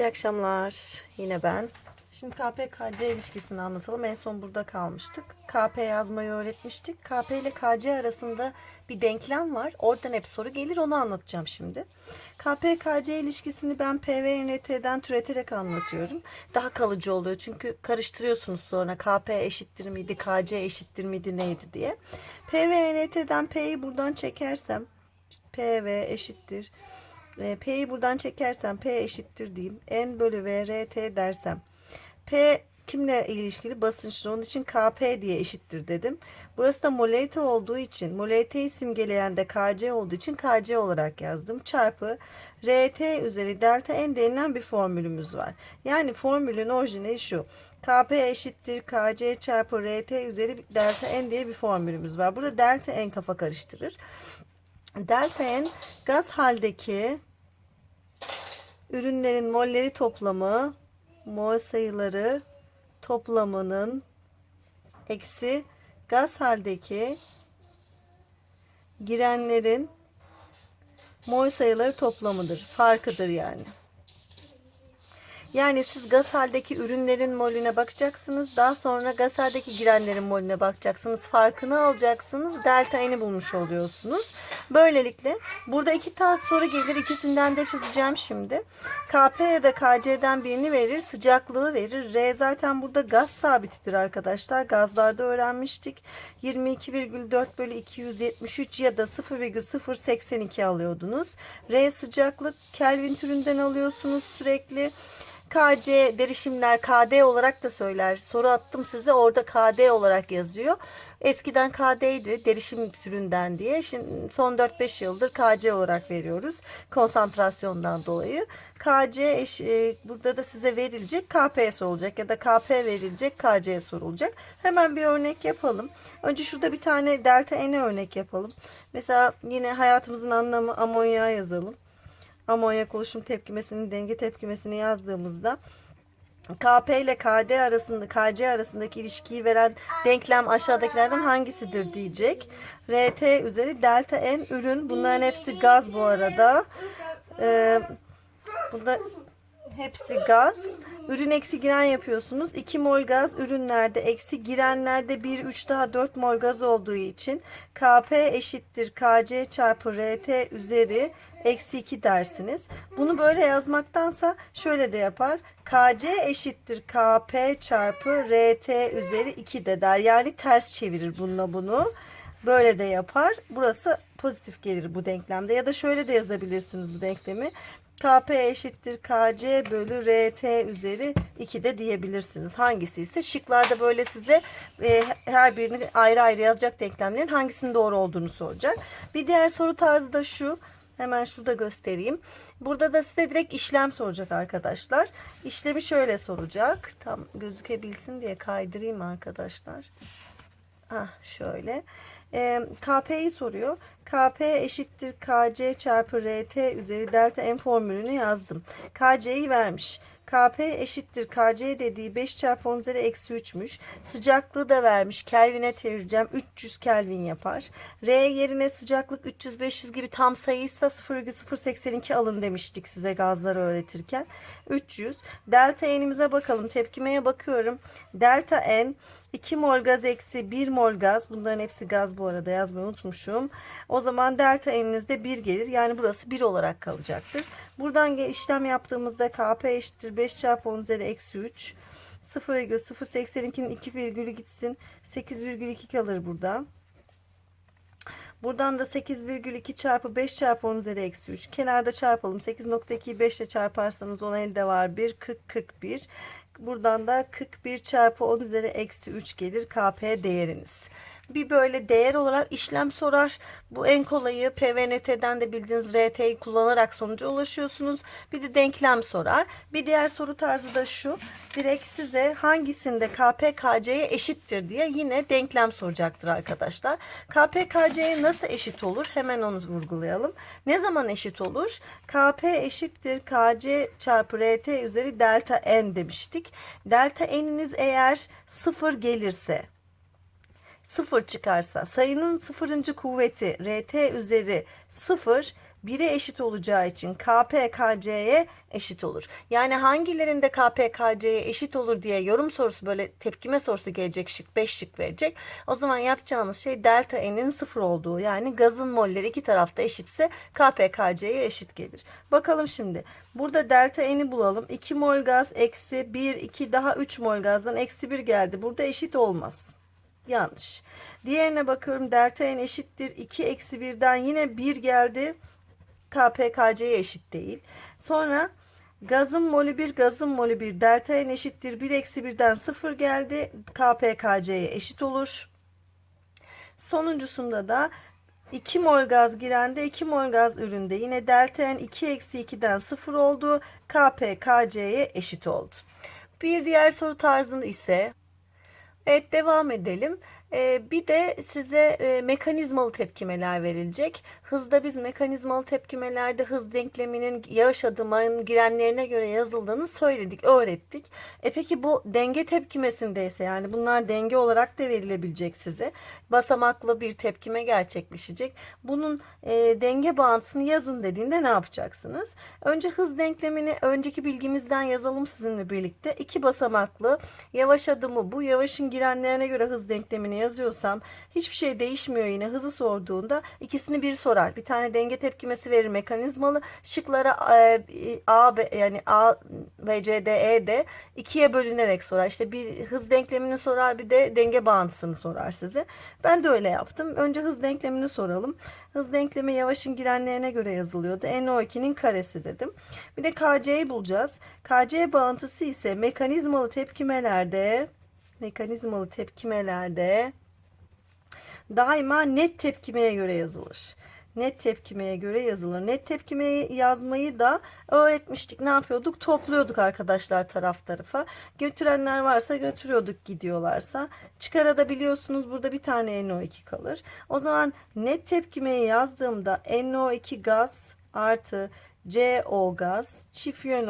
İyi akşamlar. Yine ben. Şimdi KP-KC ilişkisini anlatalım. En son burada kalmıştık. KP yazmayı öğretmiştik. KP ile KC arasında bir denklem var. Oradan hep soru gelir. Onu anlatacağım şimdi. KP-KC ilişkisini ben PVNT'den türeterek anlatıyorum. Daha kalıcı oluyor. Çünkü karıştırıyorsunuz sonra. KP eşittir miydi, KC eşittir miydi, neydi diye. PVNT'den P'yi buradan çekersem PV eşittir e, P'yi buradan çekersem P eşittir diyeyim. N bölü V RT dersem. P kimle ilişkili? Basınçla. Onun için Kp diye eşittir dedim. Burası da molarite olduğu için molariteyi simgeleyen de Kc olduğu için Kc olarak yazdım. Çarpı RT üzeri delta N denilen bir formülümüz var. Yani formülün orijinali şu. Kp eşittir Kc çarpı RT üzeri delta N diye bir formülümüz var. Burada delta N kafa karıştırır. Delta N gaz haldeki ürünlerin molleri toplamı mol sayıları toplamının eksi gaz haldeki girenlerin mol sayıları toplamıdır. Farkıdır yani. Yani siz gaz haldeki ürünlerin molüne bakacaksınız. Daha sonra gaz haldeki girenlerin molüne bakacaksınız. Farkını alacaksınız. Delta n'i bulmuş oluyorsunuz. Böylelikle burada iki tane soru gelir. İkisinden de çözeceğim şimdi. KP ya da KC'den birini verir. Sıcaklığı verir. R zaten burada gaz sabitidir arkadaşlar. Gazlarda öğrenmiştik. 22,4 bölü 273 ya da 0,082 alıyordunuz. R sıcaklık Kelvin türünden alıyorsunuz sürekli. KC derişimler KD olarak da söyler. Soru attım size orada KD olarak yazıyor. Eskiden KD'ydi derişim türünden diye. Şimdi son 4-5 yıldır KC olarak veriyoruz. Konsantrasyondan dolayı. KC eş, e, burada da size verilecek KPS olacak ya da KP verilecek KC sorulacak. Hemen bir örnek yapalım. Önce şurada bir tane delta N örnek yapalım. Mesela yine hayatımızın anlamı amonya yazalım amonyak oluşum tepkimesinin denge tepkimesini yazdığımızda KP ile KD arasında KC arasındaki ilişkiyi veren denklem aşağıdakilerden hangisidir diyecek. RT üzeri delta N ürün. Bunların hepsi gaz bu arada. Ee, bunlar hepsi gaz. Ürün eksi giren yapıyorsunuz. 2 mol gaz ürünlerde eksi girenlerde 1 3 daha 4 mol gaz olduğu için KP eşittir KC çarpı RT üzeri eksi 2 dersiniz. Bunu böyle yazmaktansa şöyle de yapar. KC eşittir KP çarpı RT üzeri 2 de der. Yani ters çevirir bununla bunu. Böyle de yapar. Burası pozitif gelir bu denklemde. Ya da şöyle de yazabilirsiniz bu denklemi. KP eşittir KC bölü RT üzeri 2 de diyebilirsiniz. Hangisi ise şıklarda böyle size e, her birini ayrı ayrı yazacak denklemlerin hangisinin doğru olduğunu soracak. Bir diğer soru tarzı da şu. Hemen şurada göstereyim. Burada da size direkt işlem soracak arkadaşlar. İşlemi şöyle soracak. Tam gözükebilsin diye kaydırayım arkadaşlar. Ah şöyle. E, KP'yi soruyor. KP eşittir KC çarpı RT üzeri delta M formülünü yazdım. KC'yi vermiş. KP eşittir KC dediği 5 çarpı 10 üzeri eksi 3'müş. Sıcaklığı da vermiş. Kelvin'e çevireceğim. 300 Kelvin yapar. R yerine sıcaklık 300-500 gibi tam sayıysa 0,082 alın demiştik size gazları öğretirken. 300. Delta N'imize bakalım. Tepkimeye bakıyorum. Delta N 2 mol gaz eksi 1 mol gaz. Bunların hepsi gaz bu arada yazmayı unutmuşum. O zaman delta n'inizde 1 gelir. Yani burası 1 olarak kalacaktır. Buradan işlem yaptığımızda kp eşittir 5 çarpı 10 üzeri eksi 3. 0,082'nin 2 virgülü gitsin. 8,2 kalır burada. Buradan da 8,2 çarpı 5 çarpı 10 üzeri eksi 3. Kenarda çarpalım. 8.2'yi 5 ile çarparsanız 10 elde var 1. 40, 41. Buradan da 41 çarpı 10 üzeri eksi 3 gelir KP değeriniz. Bir böyle değer olarak işlem sorar. Bu en kolayı PVNT'den de bildiğiniz RT'yi kullanarak sonuca ulaşıyorsunuz. Bir de denklem sorar. Bir diğer soru tarzı da şu. Direkt size hangisinde KP KC'ye eşittir diye yine denklem soracaktır arkadaşlar. KP KC'ye nasıl eşit olur? Hemen onu vurgulayalım. Ne zaman eşit olur? KP eşittir KC çarpı RT üzeri delta N demiştik. Delta N'iniz eğer sıfır gelirse 0 çıkarsa sayının sıfırıncı kuvveti RT üzeri 0 1'e eşit olacağı için KPKC'ye eşit olur. Yani hangilerinde KPKC'ye eşit olur diye yorum sorusu böyle tepkime sorusu gelecek şık 5 şık verecek. O zaman yapacağınız şey delta N'in 0 olduğu yani gazın molleri iki tarafta eşitse KPKC'ye eşit gelir. Bakalım şimdi burada delta N'i bulalım. 2 mol gaz eksi 1 2 daha 3 mol gazdan eksi 1 geldi. Burada eşit olmaz. Yanlış. Diğerine bakıyorum delta n eşittir 2 eksi 1'den yine 1 geldi. KPKC'ye eşit değil. Sonra gazın molü 1 gazın molü 1 delta n eşittir 1 eksi 1'den 0 geldi. KPKC'ye eşit olur. Sonuncusunda da 2 mol gaz girende 2 mol gaz üründe yine delta n 2 eksi 2'den 0 oldu. KPKC'ye eşit oldu. Bir diğer soru tarzında ise Evet devam edelim. Ee, bir de size e, mekanizmalı tepkimeler verilecek. Hızda biz mekanizmalı tepkimelerde hız denkleminin yağış adımının girenlerine göre yazıldığını söyledik, öğrettik. E peki bu denge tepkimesindeyse yani bunlar denge olarak da verilebilecek size. Basamaklı bir tepkime gerçekleşecek. Bunun e, denge bağıntısını yazın dediğinde ne yapacaksınız? Önce hız denklemini önceki bilgimizden yazalım sizinle birlikte. İki basamaklı yavaş adımı bu yavaşın girenlerine göre hız denklemini yazıyorsam hiçbir şey değişmiyor yine hızı sorduğunda ikisini bir sorar. Bir tane denge tepkimesi verir mekanizmalı. Şıklara e, A, B, yani A ve C, D, E de ikiye bölünerek sorar. İşte bir hız denklemini sorar bir de denge bağıntısını sorar size. Ben de öyle yaptım. Önce hız denklemini soralım. Hız denklemi yavaşın girenlerine göre yazılıyordu. NO2'nin karesi dedim. Bir de KC'yi bulacağız. KC bağıntısı ise mekanizmalı tepkimelerde mekanizmalı tepkimelerde daima net tepkimeye göre yazılır. Net tepkimeye göre yazılır. Net tepkimeyi yazmayı da öğretmiştik. Ne yapıyorduk? Topluyorduk arkadaşlar taraf tarafa. Götürenler varsa götürüyorduk gidiyorlarsa. Çıkara biliyorsunuz burada bir tane NO2 kalır. O zaman net tepkimeyi yazdığımda NO2 gaz artı CO gaz çift yön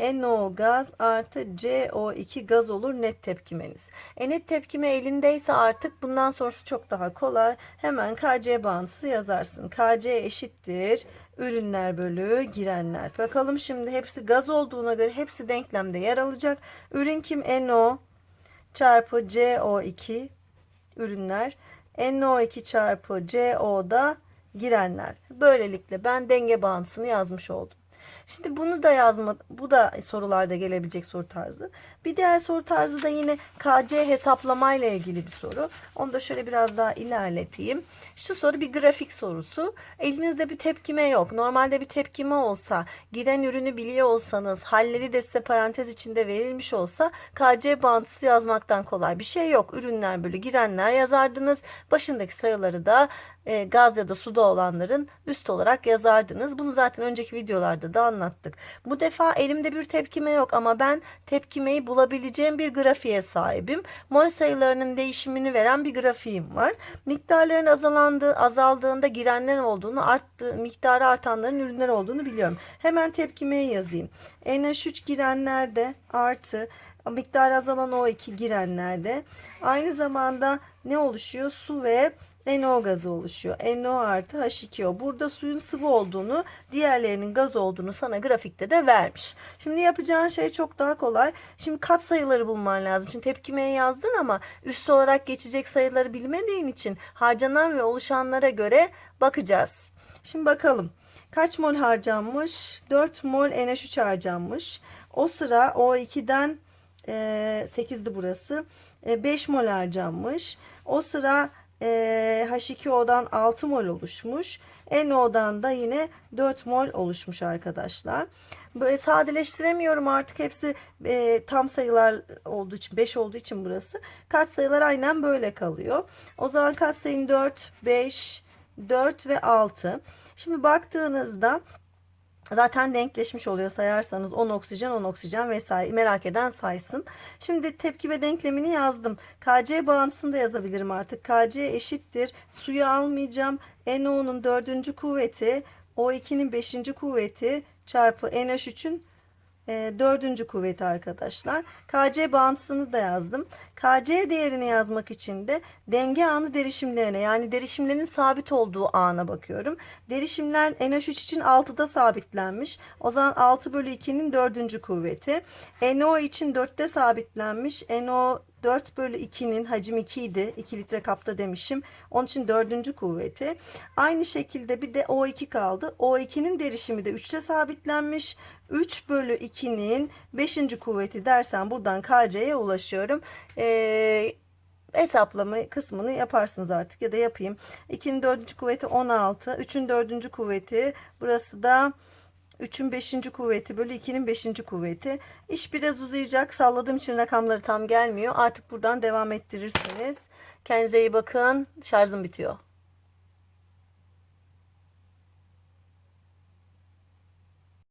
NO gaz artı CO2 gaz olur net tepkimeniz. E net tepkime elindeyse artık bundan sonrası çok daha kolay. Hemen KC bağıntısı yazarsın. KC eşittir ürünler bölü girenler. Bakalım şimdi hepsi gaz olduğuna göre hepsi denklemde yer alacak. Ürün kim? NO çarpı CO2 ürünler. NO2 çarpı CO da girenler. Böylelikle ben denge bağıntısını yazmış oldum. Şimdi bunu da yazma, bu da sorularda gelebilecek soru tarzı. Bir diğer soru tarzı da yine KC hesaplamayla ilgili bir soru. Onu da şöyle biraz daha ilerleteyim. Şu soru bir grafik sorusu. Elinizde bir tepkime yok. Normalde bir tepkime olsa, giren ürünü biliyor olsanız, halleri de size parantez içinde verilmiş olsa KC bağıntısı yazmaktan kolay bir şey yok. Ürünler bölü girenler yazardınız. Başındaki sayıları da e, gaz ya da suda olanların üst olarak yazardınız. Bunu zaten önceki videolarda da anlattık. Bu defa elimde bir tepkime yok ama ben tepkimeyi bulabileceğim bir grafiğe sahibim. Mol sayılarının değişimini veren bir grafiğim var. Miktarların azalandığı, azaldığında girenler olduğunu, arttığı, miktarı artanların ürünler olduğunu biliyorum. Hemen tepkimeyi yazayım. NH3 girenlerde artı miktarı azalan O2 girenlerde aynı zamanda ne oluşuyor? Su ve NO gazı oluşuyor. NO artı H2O. Burada suyun sıvı olduğunu, diğerlerinin gaz olduğunu sana grafikte de vermiş. Şimdi yapacağın şey çok daha kolay. Şimdi kat sayıları bulman lazım. Şimdi tepkimeye yazdın ama üst olarak geçecek sayıları bilmediğin için harcanan ve oluşanlara göre bakacağız. Şimdi bakalım. Kaç mol harcanmış? 4 mol NH3 harcanmış. O sıra O2'den e, 8'di burası. E, 5 mol harcanmış. O sıra e, H2O'dan 6 mol oluşmuş. NO'dan da yine 4 mol oluşmuş arkadaşlar. Böyle sadeleştiremiyorum artık hepsi e, tam sayılar olduğu için 5 olduğu için burası. Kat sayılar aynen böyle kalıyor. O zaman katsayın 4, 5, 4 ve 6. Şimdi baktığınızda zaten denkleşmiş oluyor sayarsanız 10 oksijen 10 oksijen vesaire merak eden saysın. Şimdi tepki ve denklemini yazdım. KC bağıntısını da yazabilirim artık. KC eşittir. Suyu almayacağım. NO'nun dördüncü kuvveti O2'nin beşinci kuvveti çarpı NH3'ün e, dördüncü kuvveti arkadaşlar. KC bağıntısını da yazdım. KC değerini yazmak için de denge anı derişimlerine yani derişimlerin sabit olduğu ana bakıyorum. Derişimler NH3 için 6'da sabitlenmiş. O zaman 6 bölü 2'nin dördüncü kuvveti. NO için 4'te sabitlenmiş. NO 4 bölü 2'nin hacim 2 idi. 2 litre kapta demişim. Onun için dördüncü kuvveti. Aynı şekilde bir de O2 kaldı. O2'nin derişimi de 3'te sabitlenmiş. 3 bölü 2'nin 5. kuvveti dersen buradan KC'ye ulaşıyorum. Ee, hesaplama kısmını yaparsınız artık ya da yapayım. 2'nin 4. kuvveti 16. 3'ün 4. kuvveti burası da 3'ün 5. kuvveti bölü 2'nin 5. kuvveti. İş biraz uzayacak. Salladığım için rakamları tam gelmiyor. Artık buradan devam ettirirsiniz. Kendinize iyi bakın. Şarjım bitiyor.